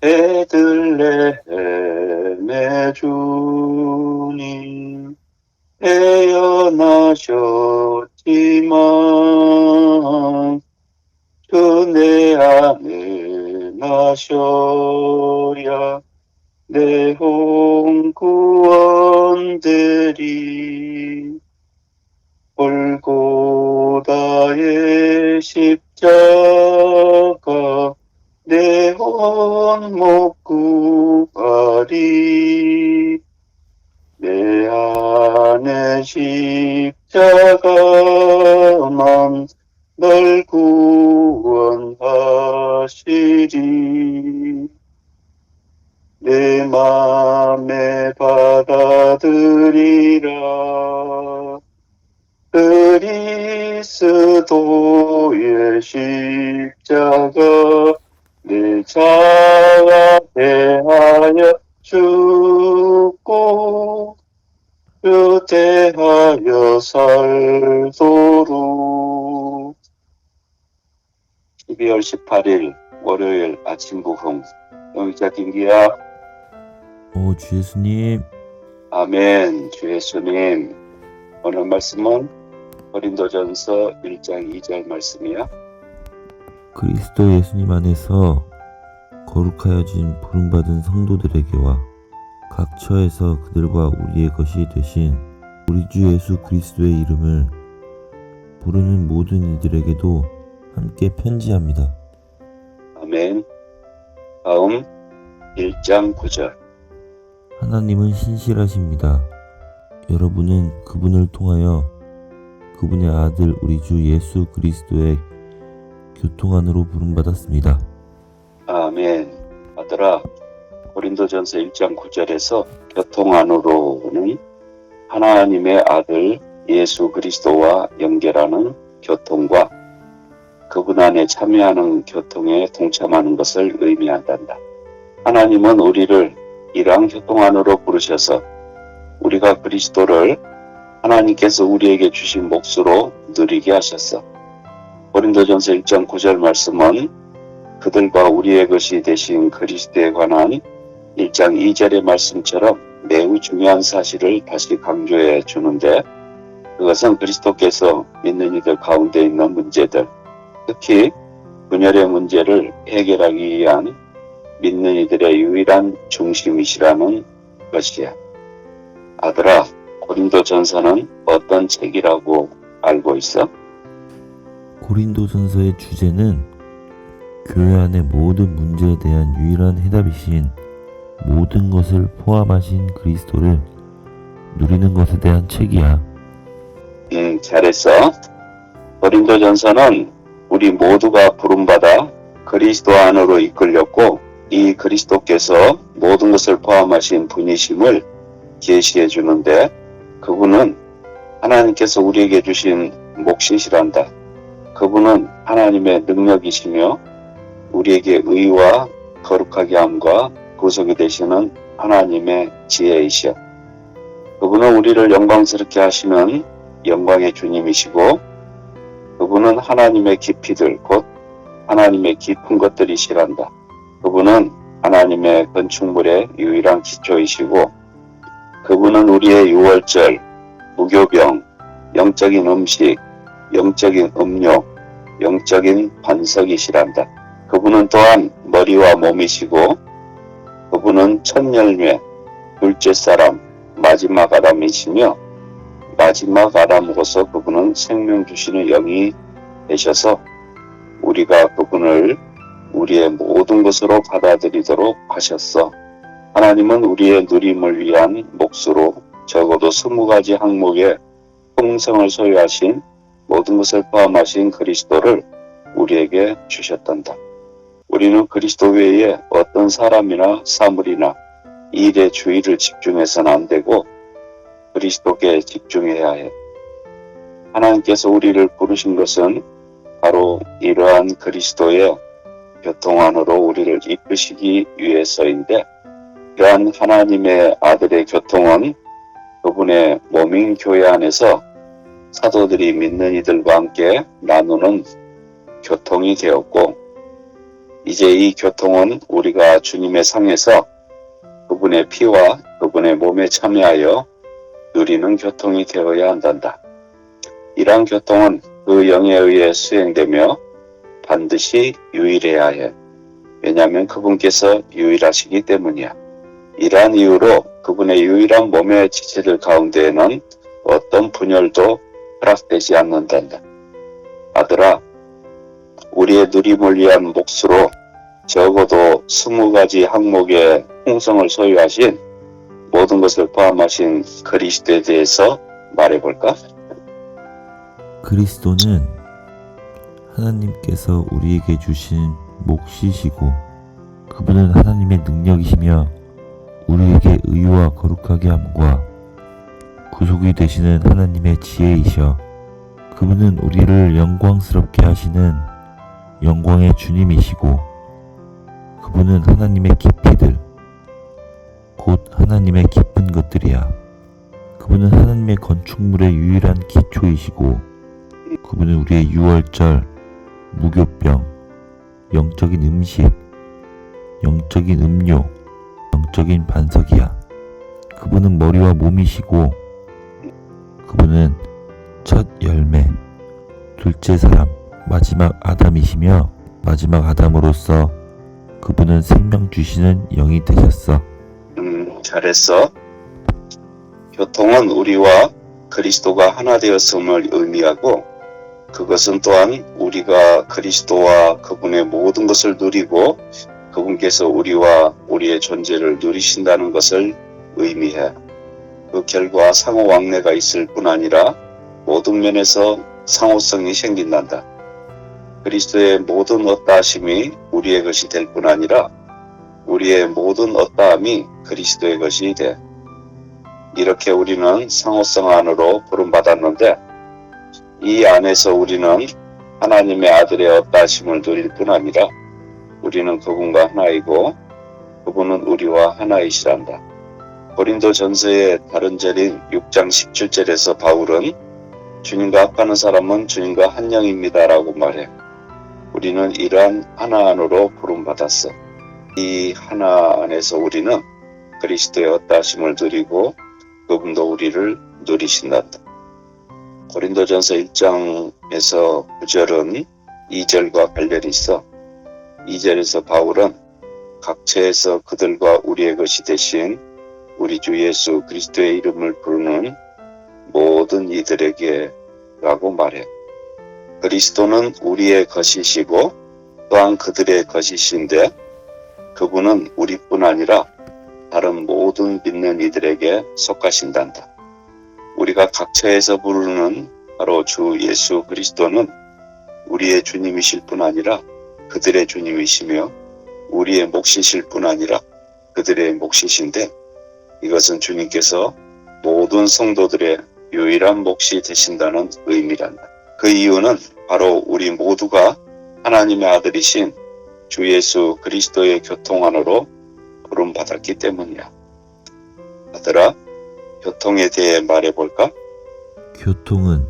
베들레헴의 주님 태어나셨지만 주내 안에 나셔야 내 홍구원들이 골고다의 십자가 내 혼못 구하리 내 안에 십자가만 널 구원하시리. 내 맘에 받아들이라. 그리스도의 십자가 내 자아 대하여 죽고 주 대하여 살도록. 12월 18일 월요일 아침 부흥 영자 김기야. 오, 주 예수님, 아멘 주 예수님. 오늘 말씀은 고린도전서 1장 2절 말씀이야 그리스도 예수님 안에서 거룩하여진 부름받은 성도들에게와 각 처에서 그들과 우리의 것이 되신 우리 주 예수 그리스도의 이름을 부르는 모든 이들에게도 함께 편지합니다. 아멘 다음 1장 9절 하나님은 신실하십니다. 여러분은 그분을 통하여 그분의 아들 우리 주 예수 그리스도의 교통 안으로 부름받았습니다. 아멘 아들아 고린도전서 1장 9절에서 교통 안으로는 하나님의 아들 예수 그리스도와 연결하는 교통과 그분 안에 참여하는 교통에 동참하는 것을 의미한단다. 하나님은 우리를 이러한 교통 안으로 부르셔서 우리가 그리스도를 하나님께서 우리에게 주신 몫으로 누리게 하셨어. 고린도전서 1장 9절 말씀은 그들과 우리의 것이 되신 그리스도에 관한 1장 2절의 말씀처럼 매우 중요한 사실을 다시 강조해 주는데 그것은 그리스도께서 믿는 이들 가운데 있는 문제들, 특히 분열의 문제를 해결하기 위한 믿는 이들의 유일한 중심이시라는 것이야. 아들아, 고린도 전서는 어떤 책이라고 알고 있어? 고린도전서의 주제는 교회 안의 모든 문제에 대한 유일한 해답이신 모든 것을 포함하신 그리스도를 누리는 것에 대한 책이야. 음, 잘했어. 고린도 전서는 우리 모두가 부름받아 그리스도 안으로 이끌렸고 이 그리스도께서 모든 것을 포함하신 분이심을 계시해 주는데 그분은 하나님께서 우리에게 주신 몫이시란다. 그분은 하나님의 능력이시며 우리에게 의와 거룩하게 함과 구속이 되시는 하나님의 지혜이시여. 그분은 우리를 영광스럽게 하시는 영광의 주님이시고 그분은 하나님의 깊이들 곧 하나님의 깊은 것들이시란다. 그분은 하나님의 건축물의 유일한 기초이시고 그분은 우리의 유월절, 무교병, 영적인 음식, 영적인 음료, 영적인 반석이시란다. 그분은 또한 머리와 몸이시고 그분은 첫 열매, 둘째 사람, 마지막 아담이시며 마지막 아담으로서 그분은 생명 주시는 영이 되셔서 우리가 그분을 우리의 모든 것으로 받아들이도록 하셨어. 하나님은 우리의 누림을 위한 몫으로 적어도 스무 가지 항목의 풍성을 소유하신 모든 것을 포함하신 그리스도를 우리에게 주셨단다. 우리는 그리스도 외에 어떤 사람이나 사물이나 일에 주의를 집중해서는 안 되고 그리스도께 집중해야 해. 하나님께서 우리를 부르신 것은 바로 이러한 그리스도의 교통 안으로 우리를 이끄시기 위해서인데 그러한 하나님의 아들의 교통은 그분의 몸인 교회 안에서 사도들이 믿는 이들과 함께 나누는 교통이 되었고 이제 이 교통은 우리가 주님의 상에서 그분의 피와 그분의 몸에 참여하여 누리는 교통이 되어야 한단다. 이러한 교통은 그 영에 의해 수행되며 반드시 유일해야 해. 왜냐하면 그분께서 유일하시기 때문이야. 이러한 이유로 그분의 유일한 몸의 지체들 가운데에는 어떤 분열도 허락되지 않는단다. 아들아, 우리의 누림을 위한 몫으로 적어도 스무 가지 항목의 홍성을 소유하신 모든 것을 포함하신 그리스도에 대해서 말해볼까? 그리스도는 하나님께서 우리에게 주신 몫이시고 그분은 하나님의 능력이시며 우리에게 의와 거룩하게 함과 구속이 되시는 하나님의 지혜이셔 그분은 우리를 영광스럽게 하시는 영광의 주님이시고 그분은 하나님의 깊이들 곧 하나님의 깊은 것들이야 그분은 하나님의 건축물의 유일한 기초이시고 그분은 우리의 유월절, 무교병, 영적인 음식, 영적인 음료, 영적인 반석이야. 그분은 머리와 몸이시고, 그분은 첫 열매, 둘째 사람, 마지막 아담이시며, 마지막 아담으로서 그분은 생명 주시는 영이 되셨어. 음, 잘했어. 교통은 우리와 그리스도가 하나 되었음을 의미하고 그것은 또한 우리가 그리스도와 그분의 모든 것을 누리고 그분께서 우리와 우리의 존재를 누리신다는 것을 의미해. 그 결과 상호 왕래가 있을 뿐 아니라 모든 면에서 상호성이 생긴단다. 그리스도의 모든 어떠하심이 우리의 것이 될 뿐 아니라 우리의 모든 어떠함이 그리스도의 것이 돼. 이렇게 우리는 상호성 안으로 부름받았는데 이 안에서 우리는 하나님의 아들의 어떠하심을 누릴 뿐 아니라 우리는 그분과 하나이고 그분은 우리와 하나이시란다. 고린도 전서의 다른 절인 6장 17절에서 바울은 주님과 합하는 사람은 주님과 한 영입니다 라고 말해. 우리는 이러한 하나 안으로 부름받았어. 이 하나 안에서 우리는 그리스도의 어떠하심을 누리고 그분도 우리를 누리신단다. 고린도전서 1장에서 9절은 2절과 관련이 있어. 2절에서 바울은 각처에서 그들과 우리의 것이 되신 우리 주 예수 그리스도의 이름을 부르는 모든 이들에게 라고 말해. 그리스도는 우리의 것이시고 또한 그들의 것이신데 그분은 우리뿐 아니라 다른 모든 믿는 이들에게 속하신단다. 우리가 각처에서 부르는 바로 주 예수 그리스도는 우리의 주님이실 뿐 아니라 그들의 주님이시며 우리의 몫이실 뿐 아니라 그들의 몫이신데 이것은 주님께서 모든 성도들의 유일한 몫이 되신다는 의미란다. 그 이유는 바로 우리 모두가 하나님의 아들이신 주 예수 그리스도의 교통 안으로 부름받았기 때문이야. 아들아, 교통에 대해 말해볼까? 교통은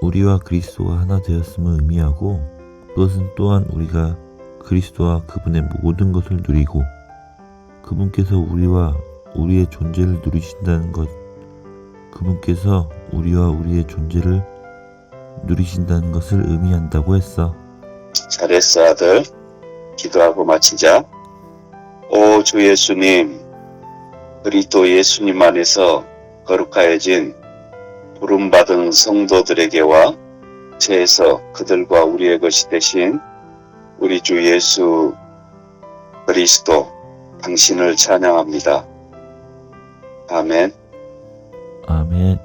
우리와 그리스도가 하나 되었음을 의미하고 그것은 또한 우리가 그리스도와 그분의 모든 것을 누리고 그분께서 우리와 우리의 존재를 누리신다는 것 그분께서 우리와 우리의 존재를 누리신다는 것을 의미한다고 했어. 잘했어, 아들. 기도하고 마치자. 오, 주 예수님, 그리스도 예수님 안에서 거룩하여진 부름받은 성도들에게와 체에서 그들과 우리의 것이 되신 우리 주 예수 그리스도 당신을 찬양합니다. 아멘. 아멘.